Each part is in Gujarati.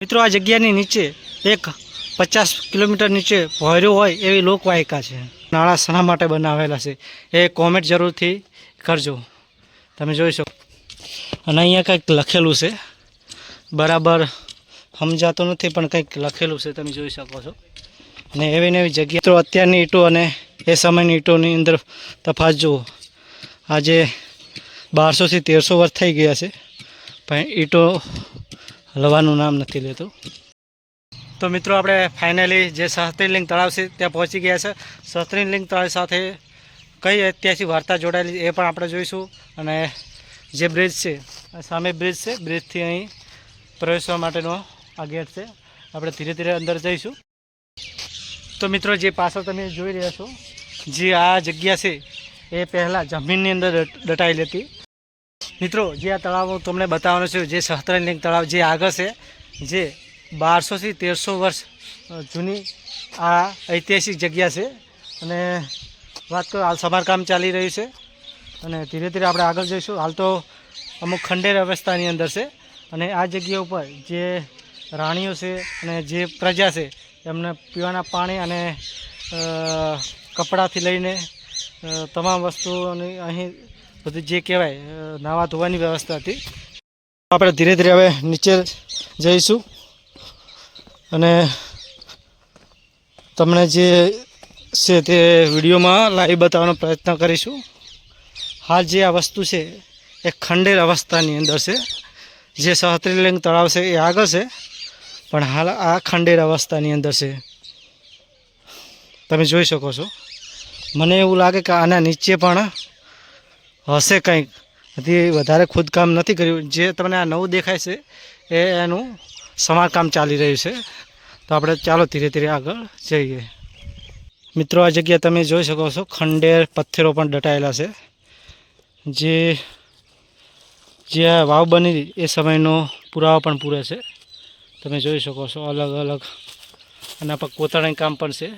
મિત્રો, આ જગ્યાની નીચે એક પચાસ કિલોમીટર નીચે ભોયરું હોય એવી લોકવાયકા છે. નાણાં શના માટે બનાવેલા છે. એ કોમેન્ટ જરૂરથી કરજો. તમે જોઈ શકો. અને અહીંયા કંઈક લખેલું છે. બરાબર સમજાતું નથી, પણ કંઈક લખેલું છે. તમે જોઈ શકો છો. અને એવી ને એવી જગ્યા. તો અત્યારની ઈંટો અને એ સમયની ઈંટોની અંદર તફાત જુઓ. આજે બારસોથી તેરસો વર્ષ થઈ ગયા છે. પણ ઈંટો હલવાનું નામ નથી લેતું. તો મિત્રો, આપણે ફાઇનલી જે સહસ્ત્રીલિંગ તળાવ છે, ત્યાં પહોંચી ગયા છે. સહસ્ત્રીલિંગ તળાવ સાથે કઈ ઐતિહાસિક વાર્તા જોડાયેલી એ પણ આપણે જોઈશું. અને જે બ્રિજ છે સામે બ્રિજ છે. બ્રિજથી અહીં પ્રવેશવા માટેનો આ ગેટ છે. આપણે ધીરે ધીરે અંદર જઈશું. તો મિત્રો, જે પાછળ તમે જોઈ રહ્યા છો, જે આ જગ્યા છે, એ પહેલાં જમીનની અંદર દટ- દટાયેલી હતી. મિત્રો, જે આ તળાવ હું તમને બતાવવાનો છું, જે સહસ્ત્રલિંગ તળાવ જે આગળ છે, જે બારસોથી તેરસો વર્ષ જૂની આ ઐતિહાસિક જગ્યા છે. અને વાત કરો, હાલ સમારકામ ચાલી રહ્યું છે. અને ધીરે ધીરે આપણે આગળ જઈશું. હાલ તો અમુક ખંડેર અવસ્થાની અંદર છે. અને આ જગ્યા ઉપર જે રાણીઓ છે અને જે પ્રજા છે, એમને પીવાના પાણી અને કપડાથી લઈને તમામ વસ્તુઓની અહીં બધું જે કહેવાય નાવા ધોવાની વ્યવસ્થા હતી. આપણે ધીરે ધીરે હવે નીચે જઈશું. અને તમને જે છે તે વિડીયોમાં લાઈવ બતાવવાનો પ્રયત્ન કરીશું. હાલ જે આ વસ્તુ છે, એ ખંડેર અવસ્થાની અંદર છે. જે સહત્રિલિંગ તળાવ છે, એ આગળ છે. પણ હાલ આ ખંડેર અવસ્થાની અંદર છે. તમે જોઈ શકો છો. મને એવું લાગે કે આના નીચે પણ હશે કંઈક. હજી વધારે ખોદકામ નથી કર્યું. જે તમને આ નવું દેખાય છે, એ એનું સમારકામ ચાલી રહ્યું છે. તો આપણે ચાલો ધીરે ધીરે આગળ જઈએ. મિત્રો, આ જગ્યા તમે જોઈ શકો છો, ખંડેર પથ્થરો પણ દટાયેલા છે. જે જે આ વાવ બની એ સમયનો પુરાવા પણ પૂરે છે. તમે જોઈ શકો છો, અલગ અલગ આના પર કોતરણી કામ પણ છે.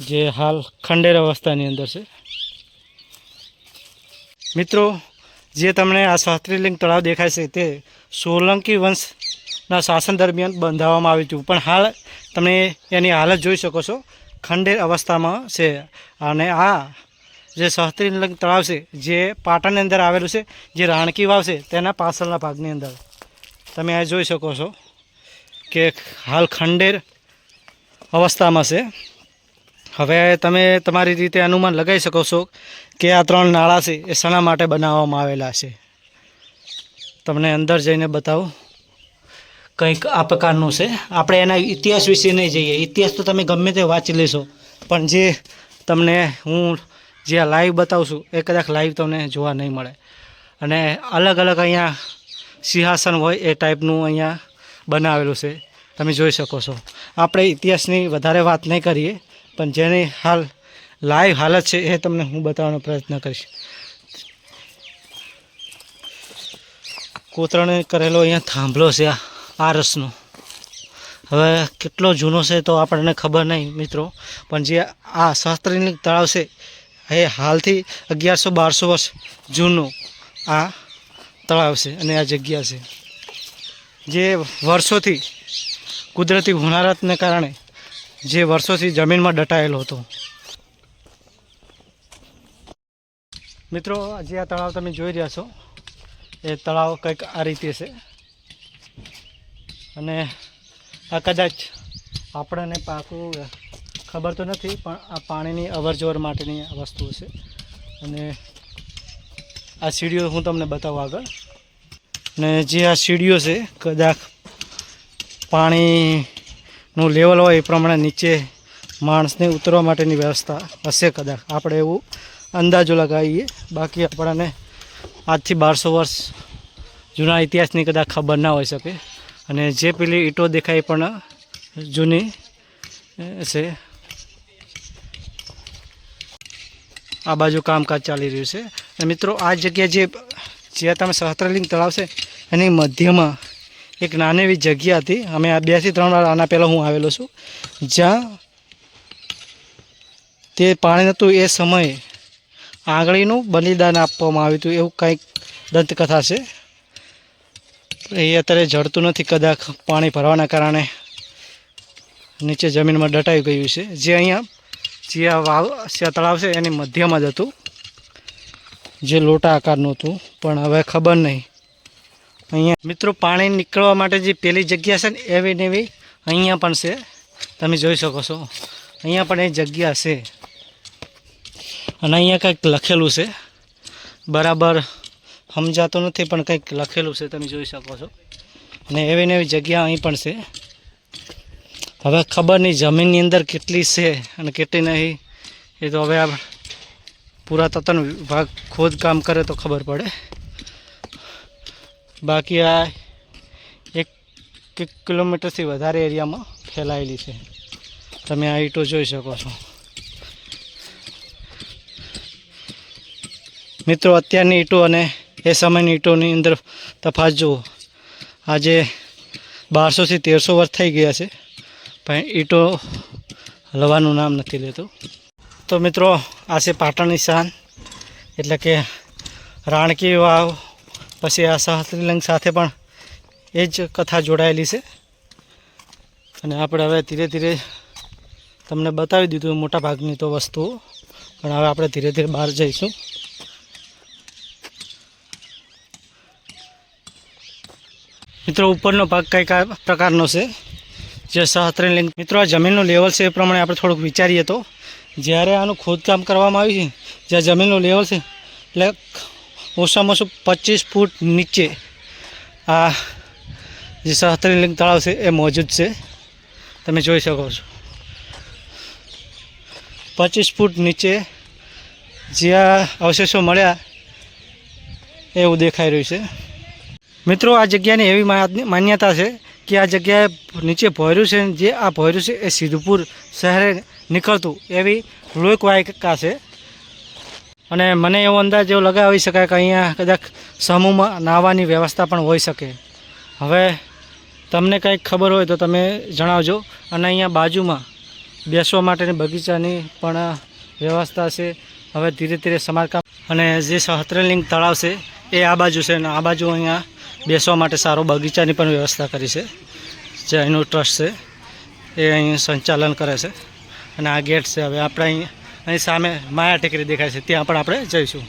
જે હાલ ખંડેર અવસ્થાની અંદર છે. મિત્રો, જે તમને આ શાસ્ત્રીલિંગ તળાવ દેખાય છે તે સોલંકી વંશના શાસન દરમિયાન બંધાવવામાં આવ્યું હતું. પણ હાલ તમે એની હાલત જોઈ શકો છો. ખંડેર અવસ્થામાં છે. અને આ જે શાસ્ત્રીલિંગ તળાવ છે, જે પાટણની અંદર આવેલું છે, જે રાણકી વાવ છે, તેના પાછળના ભાગની અંદર. તમે આ જોઈ શકો છો કે હાલ ખંડેર અવસ્થામાં છે. હવે તમે તમારી રીતે અનુમાન લગાવી શકો છો કે આ ત્રણ નાળા છે, એ શેના માટે બનાવવામાં આવેલા છે. તમને અંદર જઈને બતાવું. કંઈક આ પ્રકારનું છે. આપણે એના ઇતિહાસ વિશે નહીં જઈએ. ઇતિહાસ તો તમે ગમે તે વાંચી લેશો. પણ જે તમને હું જે લાઈવ બતાવું છું, એ કદાચ લાઈવ તમને જોવા નહીં મળે. અને અલગ અલગ અહીંયા સિંહાસન હોય એ ટાઈપનું અહીંયા બનાવેલું છે. તમે જોઈ શકો છો. આપણે ઇતિહાસની વધારે વાત નહીં કરીએ. પણ જેની હાલ લાઈવ હાલત છે એ તમને હું બતાવવાનો પ્રયત્ન કરીશ. કોતરણે કરેલો અહીંયા થાંભલો છે આ રસનો. હવે કેટલો જૂનો છે તો આપણને ખબર નહીં મિત્રો, પણ જે આ શાસ્ત્રીની તળાવ છે એ હાલથી અગિયારસો બારસો વર્ષ જૂનું આ તળાવ છે અને આ જગ્યા છે. જે વર્ષોથી કુદરતી હોનારતને કારણે જે વર્ષોથી જમીનમાં દટાયેલો હતો. મિત્રો જે આ તળાવ તમે જોઈ રહ્યા છો. એ તળાવ કંઈક આ રીતે છે. અને આ કદાચ આપણને પાકું ખબર તો નથી, પણ આ પાણીની અવરજવર માટેની વસ્તુ છે. અને આ સીડીઓ હું તમને બતાવું આગળ. અને જે આ સીડીઓ છે, કદાચ પાણીનું લેવલ હોય એ પ્રમાણે નીચે માણસને ઉતરવા માટેની વ્યવસ્થા હશે કદાચ. આપણે એવું અંદાજો લગાવીએ. બાકી આપણને આજથી બારસો વર્ષ જૂના ઇતિહાસની કદાચ ખબર ના હોઈ શકે. અને જે પેલી ઈંટો દેખાય પણ જૂની છે. આ બાજુ કામકાજ ચાલી રહ્યું છે. અને મિત્રો, આ જગ્યા જે, જ્યાં તમે સહસ્ત્રલિંગ તળાવ છે, એની મધ્યમાં એક નાની એવી જગ્યા હતી. અમે આ બેથી ત્રણ વાર આના પહેલાં હું આવેલો છું. જ્યાં તે પાણી નહોતું એ સમયે આંગળીનું બલિદાન આપવામાં આવ્યું હતું. એવું કંઈક દંતકથા છે. એ અત્યારે જળતું નથી. કદાચ પાણી ભરવાના કારણે નીચે જમીનમાં દટાઈ ગયું છે. જે અહીંયા, જે આ વાવ, જે તળાવ છે એની મધ્યમાં જ હતું. જે લોટા આકારનું હતું. પણ હવે ખબર નહીં. અહીંયા મિત્રો પાણી નીકળવા માટે જે પેલી જગ્યા છે ને, એવી ને અહીંયા પણ છે. તમે જોઈ શકો છો. અહીંયા પણ એ જગ્યા છે. અને અહીંયા કંઈક લખેલું છે. બરાબર સમજાતું નથી, પણ કંઈક લખેલું છે, તમે જોઈ શકો છો. અને એવી ને જગ્યા અહીં પણ છે. હવે ખબર નહીં જમીનની અંદર કેટલી છે અને કેટલી નહીં. એ તો હવે આ પુરાતત્વ વિભાગ ખોદકામ કરે તો ખબર પડે. બાકી આ એક કિલોમીટરથી વધારે એરિયામાં ફેલાયેલી છે. તમે આ ઈંટો જોઈ શકો છો. મિત્રો, અત્યારની ઈંટો અને એ સમયની ઈંટોની અંદર તફાત જુઓ. આજે બારસોથી તેરસો વર્ષ થઈ ગયા છે, પણ ઈંટો હલવાનું નામ નથી લેતું. તો મિત્રો, આ છે પાટણની શાન. એટલે કે રાણકી વાવ પછી આ સહસ્ત્રીલિંગ સાથે પણ એ જ કથા જોડાયેલી છે. અને આપણે હવે ધીરે ધીરે તમને બતાવી દીધું મોટા ભાગની તો વસ્તુઓ, પણ હવે આપણે ધીરે ધીરે બહાર જઈશું. મિત્રો, ઉપરનો ભાગ કંઈક આ પ્રકારનો છે, જે સહસ્ત્રીલિંગ મિત્રો, આ જમીનનું લેવલ છે એ પ્રમાણે આપણે થોડુંક વિચારીએ તો. જ્યારે આનું ખોદકામ કરવામાં આવ્યું છે, જ્યાં જમીનનું લેવલ છે, એટલે ઓછામાં ઓછું પચીસ ફૂટ નીચે આ જે સહસ્ત્રીલિંગ તળાવ છે એ મોજૂદ છે. તમે જોઈ શકો છો. પચીસ ફૂટ નીચે જ્યાં અવશેષો મળ્યા એવું દેખાઈ રહ્યું છે. મિત્રો, આ જગ્યાની એવી માન્યતા છે કે આ જગ્યાએ નીચે ભોયરું છે જે આ ભોયરું છે એ સિદ્ધપુર શહેરે નીકળતું એવી લોકવાયકા છે. અને મને એવો અંદાજ એવો લગાવી શકાય કે અહીંયા કદાચ સમૂહમાં નાહવાની વ્યવસ્થા પણ હોઈ શકે. હવે તમને કંઈક ખબર હોય તો તમે જણાવજો અને અહીંયા બાજુમાં બેસવા માટેની બગીચાની પણ વ્યવસ્થા છે. હવે ધીરે ધીરે સમારકામ અને જે સહત્રલિંગ તળાવ છે એ આ બાજુ છે અને આ બાજુ અહીંયા બેસવા માટે સારો બગીચાની પણ વ્યવસ્થા કરી છે. જે અહીંનું ટ્રસ્ટ છે એ અહીં સંચાલન કરે છે અને આ ગેટ છે. હવે આપણે અહીં અહીં સામે માયા ટેકરી દેખાય છે ત્યાં પણ આપણે જઈશું.